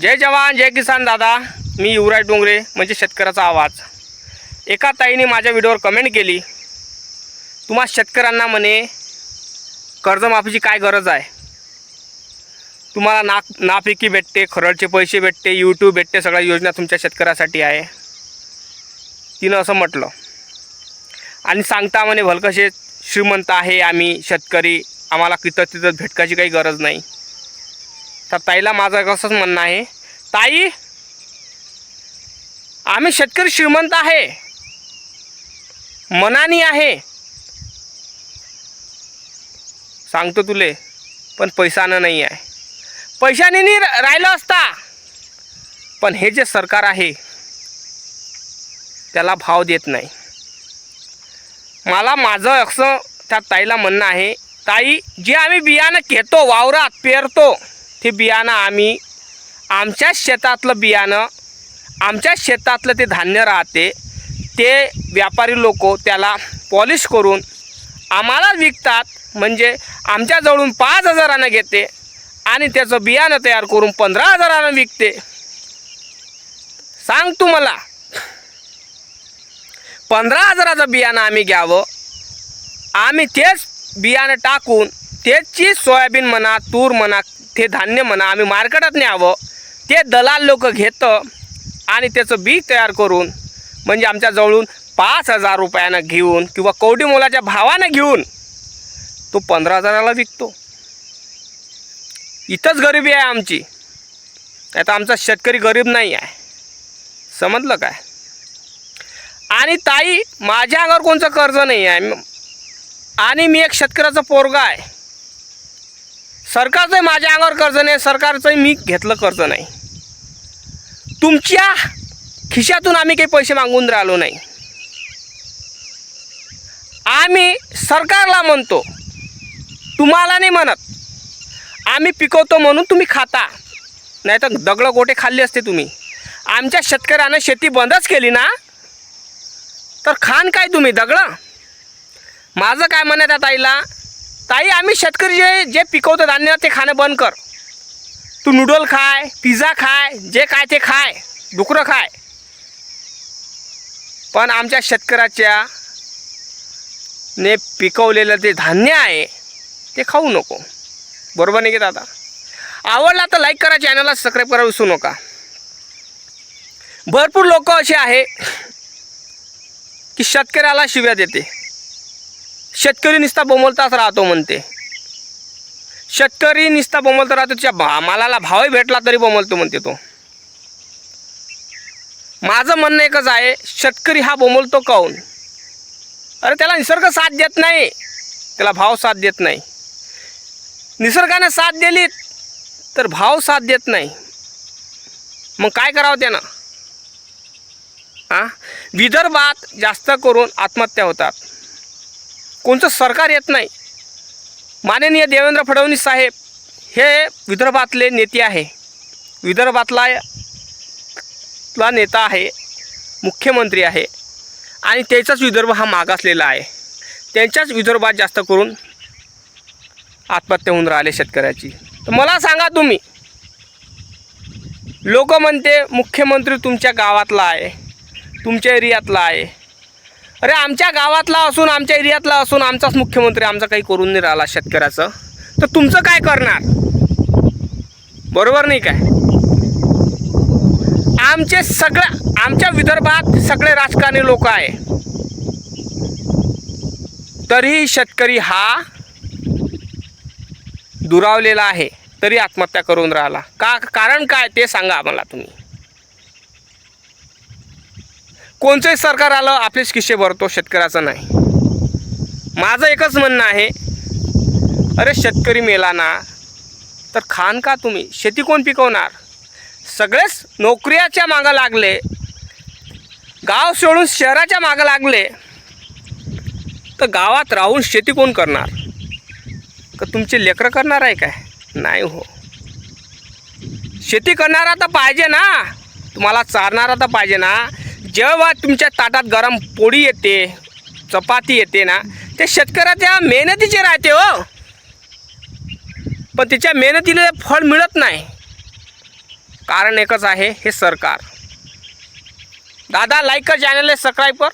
जय जवान जय किसान दादा. मी युवराज डोंगरे म्हणजे शेतकऱ्याचा आवाज. एका ताईने माझ्या व्हिडिओवर कमेंट केली. तुम्हा शेतकऱ्यांना म्हणे कर्जमाफीची काय गरज आहे? तुम्हाला ना नापिकी भेटते खरडचे पैसे भेटते यूट्यूब भेटते सगळ्या योजना तुमच्या शेतकऱ्यासाठी आहे. तिनं असं म्हटलं. आणि सांगता म्हणे भलकसे श्रीमंत आहे आम्ही शेतकरी. आम्हाला कितं तिथं भेटकाची काही गरज नाही. तर ताईला माझं कसंच म्हणणं आहे. ताई आम्ही शेतकरी श्रीमंत आहे. मनानी आहे. सांगतो तुले पण पैसानं नाही आहे. पैशाने नाही राहिलं असता. पण हे जे सरकार आहे त्याला भाव देत नाही. मला माझं असं त्या ताईला म्हणणं आहे ताई जे आम्ही बियाणं घेतो वावरात पेरतो ते बियाणं आम्ही आमच्या शेतातलं बियाणं आमच्या शेतातलं ते धान्य राहते ते व्यापारी लोक त्याला पॉलिश करून आम्हाला विकतात. म्हणजे आमच्याजवळून पाच हजारानं घेते आणि त्याचं बियाणं तयार करून पंधरा हजारानं विकते. सांग तू मला पंधरा हजाराचं बियाणं आम्ही घ्यावं. आम्ही तेच बियाणं टाकून त्याची सोयाबीन म्हणा तूर म्हणा ते धान्य म्हणा आम्ही मार्केटात न्यावं ते दलाल लोक घेतं आणि त्याचं बी तयार करून म्हणजे आमच्या जवळून पाच हजार रुपयानं घेऊन किंवा कवडी मोलाच्या भावानं घेऊन तो पंधरा हजाराला विकतो. इथंच गरिबी आहे आमची. आता आमचा शेतकरी गरीब नाही आहे. समजलं काय? आणि ताई माझ्या अंगावर कोणचं कर्ज नाही आहे. आणि मी एक शेतकऱ्याचा पोरगा आहे. सरकारचंही माझ्या अंगावर कर्ज नाही सरकारचंही मी घेतलं कर्ज नाही. तुमच्या खिशातून आम्ही काही पैसे मागून राहिलो नाही. आम्ही सरकारला म्हणतो तुम्हाला नाही म्हणत. आम्ही पिकवतो म्हणून तुम्ही खाता. नाही तर दगडं गोटे खाल्ले असते तुम्ही. आमच्या शेतकऱ्यानं शेती बंदच केली ना? तर खान काय तुम्ही दगडं? माझं काय म्हणत आहे ताईला ताई आम्ही शेतकरी जे जे पिकवतो धान्य ते खाणं बंद कर. तू नूडल खाय पिझ्झा खाय जे काय ते खाय डुकरं खाय. पण आमच्या शेतकऱ्याच्या ने पिकवलेलं ते धान्य आहे ते खाऊ नको. बरोबर नाही की दादा? आवडला तर लाईक करा चॅनलला सबस्क्राईब करा विसरू नका. भरपूर लोक असे आहे की शेतकऱ्याला शिव्या देते. शेतकरी निस्ता बोंबलताच राहतो म्हणते. शेतकरी निस्ता बोंबलता राहतो त्या भा मालाला भावही भेटला तरी बोंबलतो म्हणते तो. माझं म्हणणं एकच आहे शेतकरी हा बोंबलतो काऊन? अरे त्याला निसर्ग साथ देत नाही. त्याला भाव साथ देत नाही. निसर्गाने साथ दिली तर भाव साथ देत नाही. मग काय करावं त्यानं? हां विदर्भात जास्त करून आत्महत्या होतात. कोणतं सरकार येत नाही. माननीय देवेंद्र फडणवीस साहेब हे विदर्भातले नेते आहे. विदर्भातला ला नेता आहे मुख्यमंत्री आहे आणि त्याचाच विदर्भ हा मागासलेला आहे. त्यांच्याच विदर्भात जास्त करून आत्महत्या होऊन राहिले शेतकऱ्याची. तर मला सांगा तुम्ही लोक म्हणते मुख्यमंत्री तुमच्या गावातला आहे तुमच्या एरियातला आहे अरे आमच्या गावातला असून आमच्या एरियातला असून आमचाच मुख्यमंत्री आमचा काही करून नाही राहिला शेतकऱ्याचं. तर तुमचं काय करणार? बरोबर नाही काय? आमचे सगळं आमच्या विदर्भात सगळे राजकारणी लोक आहे. तरीही शेतकरी हा दुरावलेला आहे तरी आत्महत्या करून राहिला. का कारण काय ते सांगा आम्हाला तुम्ही. कोणचंही सरकार आलं आपलेच किस्से भरतो शेतकऱ्याचं नाही. माझं एकच म्हणणं आहे अरे शेतकरी मेला ना तर खान का तुम्ही? शेती कोण पिकवणार? सगळेच नोकऱ्याच्या मागं लागले गाव सोडून शहराच्या मागं लागले तर गावात राहून शेती कोण करणार? का तुमचे लेकरं करणार आहे काय? नाही हो. शेती करणारा तर पाहिजे ना. तुम्हाला चारणारा तर पाहिजे ना. जेव्हा तुमच्या ताटात गरम पोळी येते चपाती येते ना ते शेतकऱ्याच्या मेहनतीचे राहते हो. पण त्याच्या मेहनतीला फळ मिळत नाही. कारण एकच आहे हे सरकार. दादा लाईक कर चॅनलला सबस्क्राईब कर.